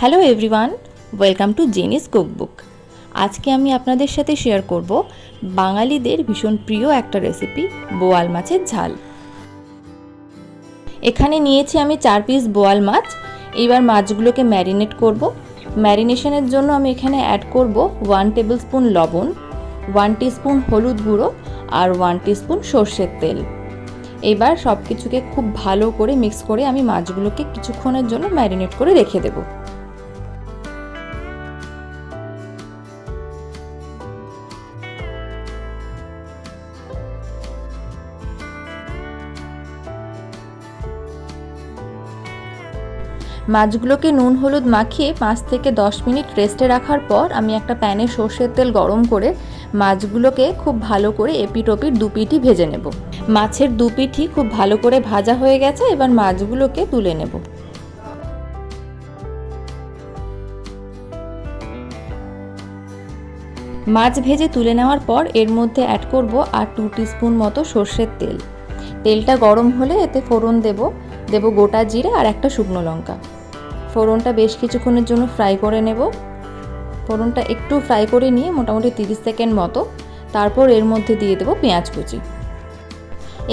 Hello everyone, welcome to Jeni's cookbook. আজকে আমি আপনাদের সাথে শেয়ার করব বাঙালিদের ভীষণ প্রিয় একটা রেসিপি, বোয়াল মাছের ঝাল। এখানে নিয়েছি আমি চার পিস বোয়াল মাছ। এবার মাছগুলোকে ম্যারিনেট করব। ম্যারিনেশনের জন্য আমি এখানে অ্যাড করব ওয়ান টেবিল স্পুন লবণ ওয়ান স্পুন হলুদ গুঁড়ো আর ওয়ান স্পুন সর্ষের তেল। এবার সব কিছুকে খুব ভালো করে মিক্স করে আমি মাছগুলোকে কিছুক্ষণের জন্য ম্যারিনেট করে রেখে দেবো। মাছগুলোকে নুন, হলুদ মাখিয়ে পাঁচ থেকে দশ মিনিট রেস্টে রাখার পর আমি একটা প্যানে সর্ষের তেল গরম করে মাছগুলোকে খুব ভালো করে এপিট ওপিট দুপিটি ভেজে নেব। মাছের দুপিঠি খুব ভালো করে ভাজা হয়ে গেছে, এবার মাছগুলোকে তুলে নেব। মাছ ভেজে তুলে নেওয়ার পর এর মধ্যে অ্যাড করব আর টু স্পুন মতো সর্ষের তেল। তেলটা গরম হলে এতে ফোড়ন দেব দেব গোটা জিরে আর একটা শুকনো লঙ্কা। ফোড়নটা বেশ কিছুক্ষণের জন্য ফ্রাই করে নেব। ফোড়নটা একটু ফ্রাই করে নিয়ে মোটামুটি তিরিশ সেকেন্ড মতো, তারপর এর মধ্যে দিয়ে দেবো পেঁয়াজ কুচি।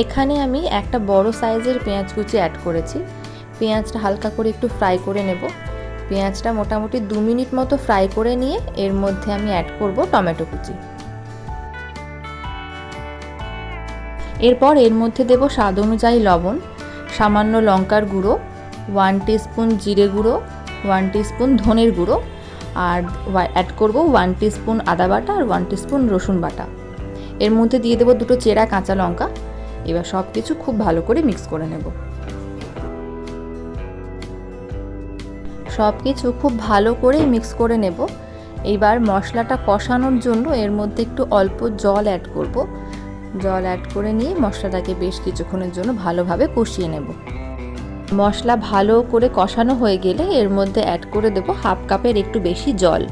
এখানে আমি একটা বড় সাইজের পেঁয়াজ কুচি অ্যাড করেছি। পেঁয়াজটা হালকা করে একটু ফ্রাই করে নেব। পেঁয়াজটা মোটামুটি দু মিনিট মতো ফ্রাই করে নিয়ে এর মধ্যে আমি অ্যাড করব টমেটো কুচি। এরপর এর মধ্যে দেব স্বাদ অনুযায়ী লবণ, সামান্য লঙ্কার গুঁড়ো ওয়ান স্পুন জিরে গুঁড়ো, ওয়ান স্পুন ধনের গুঁড়ো, আর অ্যাড করব ওয়ান স্পুন আদা বাটা আর ওয়ান স্পুন রসুন বাটা। এর মধ্যে দিয়ে দেবো দুটো চেরা কাঁচা লঙ্কা। এবার সব কিছু খুব ভালো করে মিক্স করে নেব। সব কিছু খুব ভালো করে মিক্স করে নেব। এইবার মশলাটা কষানোর জন্য এর মধ্যে একটু অল্প জল অ্যাড করব। জল অ্যাড করে নিয়ে মশলাটাকে বেশ কিছুক্ষণের জন্য ভালোভাবে কষিয়ে নেব। মশলা ভালো করে কষানো হয়ে গেলে এর মধ্যে অ্যাড করে দেব হাফ কাপের একটু বেশি জল।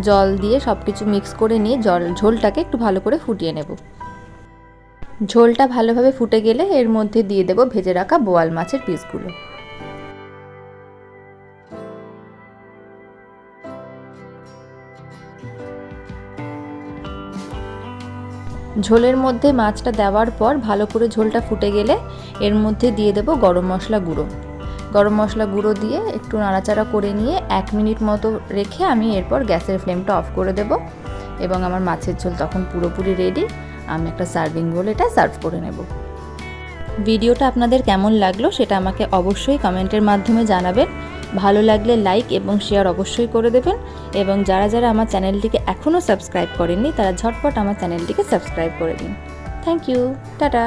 জল দিয়ে সব কিছু মিক্স করে নিয়ে জল, ঝোলটাকে একটু ভালো করে ফুটিয়ে নেব। ঝোলটা ভালোভাবে ফুটে গেলে এর মধ্যে দিয়ে দেব ভেজে রাখা বোয়াল মাছের পিসগুলো ঝোলের মধ্যে মাছটা দেওয়ার পর ভালো করে ঝোলটা ফুটে গেলে এর মধ্যে দিয়ে দেব গরম মশলা গুঁড়ো। গরম মশলা গুঁড়ো দিয়ে একটু নাড়াচাড়া করে নিয়ে এক মিনিট মতো রেখে আমি এরপর গ্যাসের ফ্লেমটা অফ করে দেব এবং আমার মাছের ঝোল তখন পুরোপুরি রেডি। আমি একটা সার্ভিং বোল এটা সার্ভ করে নেব। ভিডিওটা আপনাদের কেমন লাগল সেটা আমাকে অবশ্যই কমেন্টের মাধ্যমে জানাবেন। ভালো লাগলে লাইক এবং শেয়ার অবশ্যই করে দেবেন। এবং যারা যারা আমার চ্যানেলটিকে এখনও সাবস্ক্রাইব করেননি, তারা ঝটপট আমার চ্যানেলটিকে সাবস্ক্রাইব করে দিন। Thank you tata